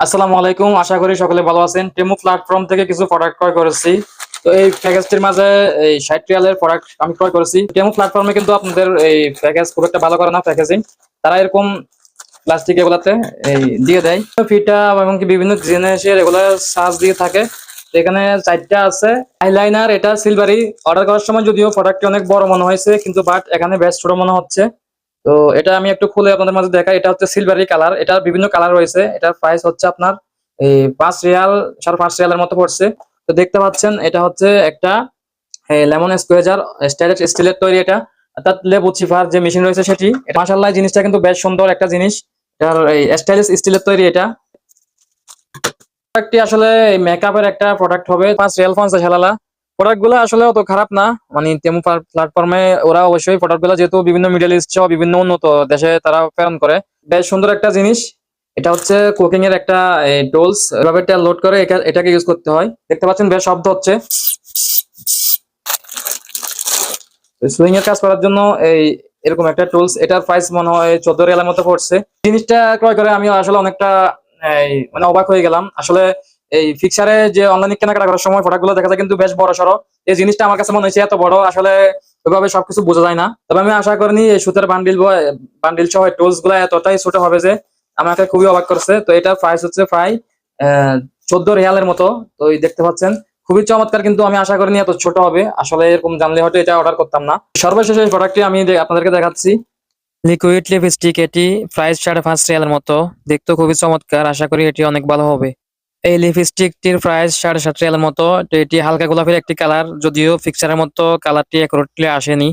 আসসালামু আলাইকুম। আশা করি সকলে ভালো আছেন। টেমু প্ল্যাটফর্ম থেকে কিছু প্রোডাক্ট ক্রয় করেছি। তো এই প্যাকেজটির মাঝে এই ষাট রিয়ালের প্রোডাক্ট আমি ক্রয় করেছি। টেমু প্ল্যাটফর্মে কিন্তু আপনাদের এই প্যাকেজ খুব একটা ভালো করে না প্যাকেজিং তারা এরকম প্লাস্টিক এগুলাতে এই দিয়ে দেয়। ফিটা এবং কি বিভিন্ন জিনিসের এগুলা সাজ দিয়ে থাকে। এখানে চারটা আছে। আইলাইনার এটা সিলভারি অর্ডার করার সময় যদিও প্রোডাক্টটি অনেক বড় মনে হয়েছে, কিন্তু বাট এখানে বেশ ছোট মনে হচ্ছে। তো এটা আমি একটু খুলে আপনাদের মাঝে দেখাই। এটা হচ্ছে সিলভারি কালার এটা বিভিন্ন কালার রয়েছে। এটার প্রাইস হচ্ছে আপনার এই পাঁচ রিয়াল, সাড়ে পাঁচ রিয়ালের মতো পড়ছে। তো দেখতে পাচ্ছেন, এটা হচ্ছে একটা লেমন স্কোয়েজার স্টাইলের স্টিলের তৈরি এটা। অর্থাৎ লেবু চিফার যে মেশিন রয়েছে সেটি। মাসাল্লাহ জিনিসটা কিন্তু বেশ সুন্দর একটা জিনিস। এটার এই স্টাইলিশ স্টিলের তৈরি এটা। প্রোডাক্টটি আসলে মেকআপের একটা প্রোডাক্ট হবে। পাঁচ রিয়াল পঞ্চাশ হালালা। প্রোডাক্টগুলো আসলে অত খারাপ না। মানে তেমন প্ল্যাটফর্মে ওরা অবশ্যই প্রোডাক্টগুলো যেহেতু বিভিন্ন মিডল ইস্ট সহ বিভিন্ন উন্নত দেশে তারা প্রেরণ করে। বেশ সুন্দর একটা জিনিস। এটা হচ্ছে কুকিং এর একটা টোলস এভাবে এটা লোড করে এটাকে ইউজ করতে হয়। দেখতে পাচ্ছেন বেশ শব্দ হচ্ছে। সুইং এর কাজ করার জন্য এই এরকম একটা টুলস এটার প্রাইস মনে হয় চোদ্দ রিয়ালের মতো পড়ছে। জিনিসটা ক্রয় করে আমি আসলে অনেকটা মানে অবাক হয়ে গেলাম। আসলে এই ফিক্সারে যে অনলাইনে কেনাকাটা করার সময় প্রোডাক্টগুলো দেখা যায় কিন্তু বেশ বড় সড়ো। এই জিনিসটা আমার কাছে মনে হয়েছে এত বড়, আসলে ওইভাবে সবকিছু বোঝা যায় না। তবে আমি আশা করিনি এই সুতার বান্ডিল বান্ডিল সহ টুলসগুলো এতটাই ছোট হবে যে আমাকে খুবই অবাক করছে। তো এটা প্রাইস হচ্ছে প্রায় চোদ্দ রিয়ালের মতো। তো দেখতে পাচ্ছেন, খুবই চমৎকার কিন্তু আমি আশা করিনি এত ছোট হবে। আসলে এরকম জানলে হয়তো এটা অর্ডার করতাম না। সর্বশেষ এই প্রোডাক্টটি আমি আপনাদেরকে দেখাচ্ছি। লিকুইড লিপস্টিক এটি প্রাইস সাড়ে পাঁচ রিয়ালের মতো। দেখতে খুবই চমৎকার। আশা করি এটি অনেক ভালো হবে। এই লিপস্টিকটির প্রাইস সাড়ে সাত রিয়ালের মতো। তো এটি হালকা গোলাপের একটি কালার যদিও ফিক্সারের মতো কালারটি অ্যাকুরেটলি আসেনি।